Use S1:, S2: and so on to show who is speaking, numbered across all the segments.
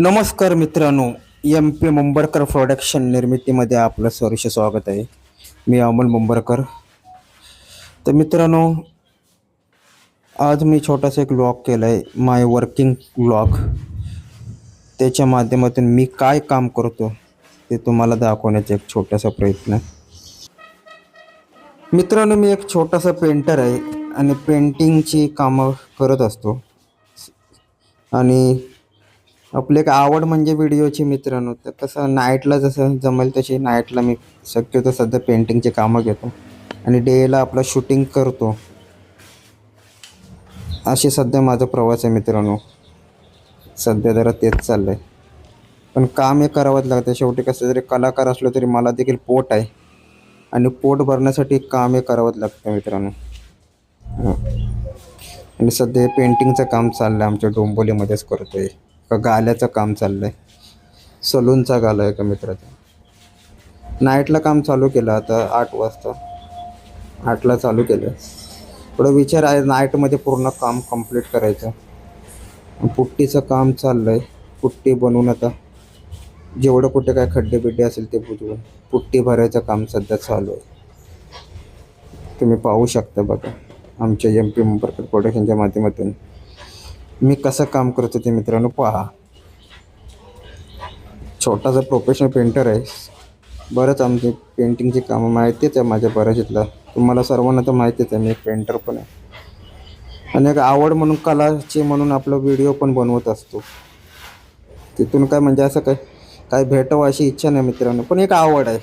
S1: नमस्कार मित्रांनो M P मुंबरकर production निर्मितीमध्ये आपलं सहर्ष स्वागत आहे. मी अमोल मुंबरकर. तर मित्रांनो आज मी छोटासा एक ब्लॉग केला आहे माय वर्किंग ब्लॉग त्याच्या माध्यमातून मी काय काम करतो ते तुम्हाला दाखवण्याचा एक छोटासा प्रयत्न. आहे. मित्रांनो मी एक छोटासा पेंटर आहे आणि पेंटिंगची कामं करत असतो. आणि आपली एक आवड म्हणजे व्हिडिओची मित्रांनो. तर कसं नाईटला जसं जमेल तशी नाईटला मी शक्यतो सध्या पेंटिंगचे कामं घेतो. आणि डेला आपलं शूटिंग करतो. असे सध्या माझा प्रवास आहे मित्रांनो. सध्या जरा तेच चाललं आहे पण काम हे करावंच लागतं. शेवटी कसं जरी कलाकार असलो तरी मला देखील पोट आहे. आणि पोट भरण्यासाठी काम हे करावंच लागतं मित्रांनो. आणि सध्या पेंटिंगचं काम चाललं आहे आमच्या डोंबोलीमध्येच करतो आहे का गाल्याचं काम चाललं आहे सलूनचा गाला आहे का मित्राचा? नाईटला काम चालू केलं आता आठ वाजता. आठला चालू केलं. थोडं विचार आहे नाईटमध्ये पूर्ण काम कंप्लीट करायचं. पुट्टीचं काम चाललं आहे पुट्टी बनवून आता जेवढं कुठे काय खड्डे बिड्डे असेल ते बुजवून पुट्टी भरायचं काम सध्या चालू आहे. तुम्ही पाहू शकता बघा. आमच्या एम पी मुंबरकर प्रोडक्शनच्या माध्यमातून मी कसं काम करतो ते मित्रांनो पहा. छोटासा प्रोफेशनल पेंटर आहे. बरंच आमची पेंटिंगची कामं माहितीच आहे माझ्या बऱ्याचीतलं तुम्हाला सर्वांना तर माहितीच आहे मी एक पेंटर पण आहे. आणि एक आवड म्हणून कलाची म्हणून आपला व्हिडिओ पण बनवत असतो. तिथून काय म्हणजे असं काय काय भेटावं अशी इच्छा नाही मित्रांनो पण एक आवड आहे.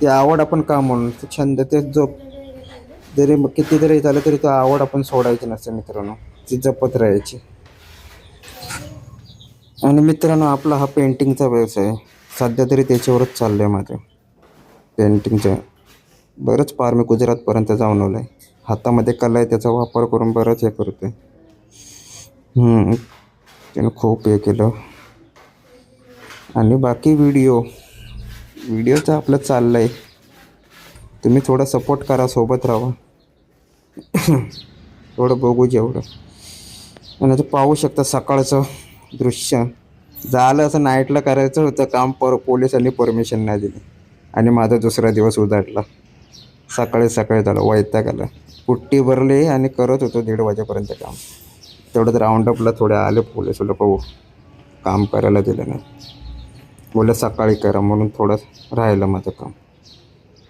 S1: ती आवड आपण का म्हणून छंद ते जो जरी मग किती जरी झालं तरी तो आवड आपण सोडायची नसते मित्रांनो. ती जपत राहायची आणि मित्रांनो आपला हा पेंटिंगचा व्यवसाय सध्या तरी त्याच्यावरच चाललं आहे माझं पेंटिंगचं बरंच पार मी गुजरातपर्यंत जाऊन आलो आहे हातामध्ये कला आहे त्याचा वापर करून बरंच हे करतो आहे त्यानं खूप हे केलं. आणि बाकी व्हिडिओ व्हिडिओचं आपलं चाललं आहे तुम्ही थोडा सपोर्ट करा सोबत राहा. थोडं बघू जेवढं. म्हणजे आणि ते पाहू शकता सकाळचं दृश्य. झालं असं नाईटला करायचं होतं काम पर पोलिसांनी परमिशन नाही दिली. आणि माझा दुसरा दिवस उजाडला. सकाळी सकाळी झालं वैताग आला. पुट्टी भरली आणि करत होतो दीड वाजेपर्यंत काम. तेवढंच राऊंडअपला थोडे आले पोलीस लोक हो, काम करायला दिलं नाही. बोललं सकाळी करा म्हणून थोडं राहिलं माझं काम.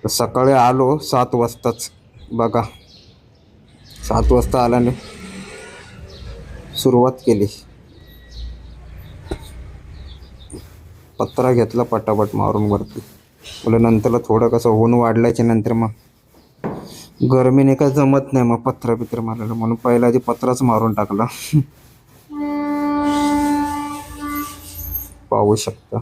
S1: तर सकाळी आलो सात वाजताच. बघा सात वाजता आल्याने सुरुवात केली. पत्रा घेतला पटापट मारून वरती. बोल नंतरला थोडं कसं ऊन वाढल्याच्या नंतर मग. गरमीने काय जमत नाही मग पत्रा बित्र मारायला? म्हणून पहिला आधी पत्राच मारून टाकला. पाहू शकता.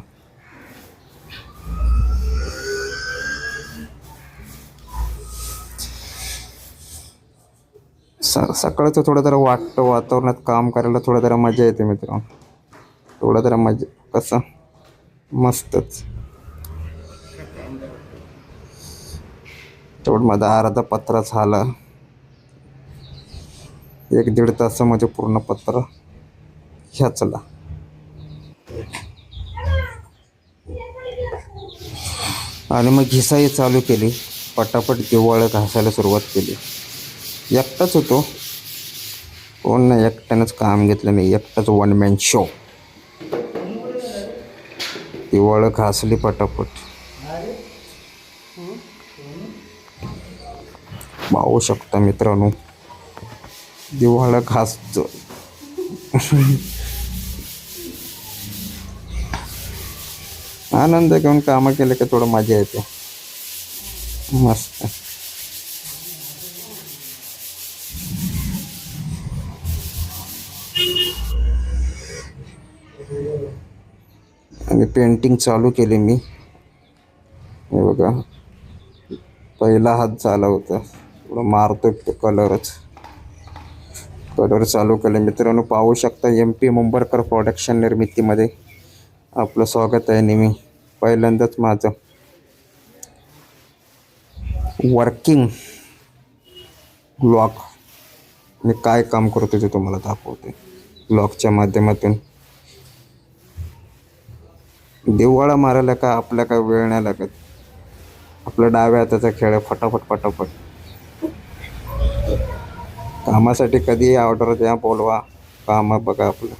S1: सकाळचं थोडं जरा वाटतं वातावरणात काम करायला थोडं जरा मजा येते मित्र थोडं जरा मजा कसं? मस्तच. तेवढं माझा अर्धा पत्रा झाला. एक दीड तासामध्ये पूर्ण पत्र ह्याचला. आणि मग घिसाई चालू केली. पटापट दिवाळ घासायला सुरुवात केली. एकटाच होतो. कोण नाही एकट्यानंच काम घेतलं नाही एकटाच वन मॅन शो दिवाळं घासली पटापट. पाहू शकता मित्रांनो. दिवाळं घासतो आनंद घेऊन कामं केले का थोडं मजा येते. मस्त. आणि पेंटिंग चालू केली मी. हे बघा. पहिला हात झाला होता. थोडं मारतो कलरच कलर चालू केले. मित्रांनो पाहू शकता एम पी मुंबरकर प्रोडक्शन निर्मितीमध्ये. आपलं स्वागत आहे नेहमी. पहिल्यांदाच माझं. वर्किंग ब्लॉग मी काय काम करतो ते तुम्हाला दाखवते. ब्लॉगच्या माध्यमातून. दिवाळा मारायला का आपल्या काय वेळ नाही लागत? आपला डाव्या हाताचा खेळ आहे फटाफट फटाफट कामासाठी कधीही ऑर्डर द्या बोलवा. काम बघा आपलं.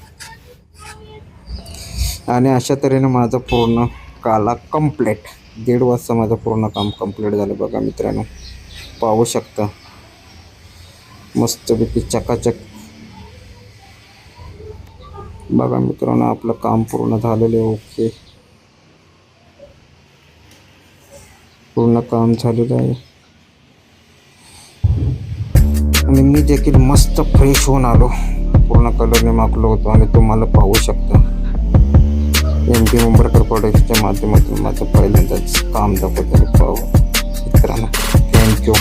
S1: आणि अशा तऱ्हेने माझं पूर्ण काला कंप्लेट दीड वाजता माझं पूर्ण काम कंप्लीट झालं बघा मित्रांनो. पाहू शकता. मस्तपैकी चकाचक. बघा मित्रांनो आपलं काम पूर्ण झालेलं आहे ओके पूर्ण काम झालेलं आहे. मी देखील मस्त फ्रेश हो आलो. पूर्ण कलरने ने होतो आणि तुम्हाला पाहू शकता. एम पी मुंबरकर प्रोडक्ट्सच्या माध्यमातून माझं पहिल्यांदाच काम दाखवत आहे. पाहू थैंक थँक्यू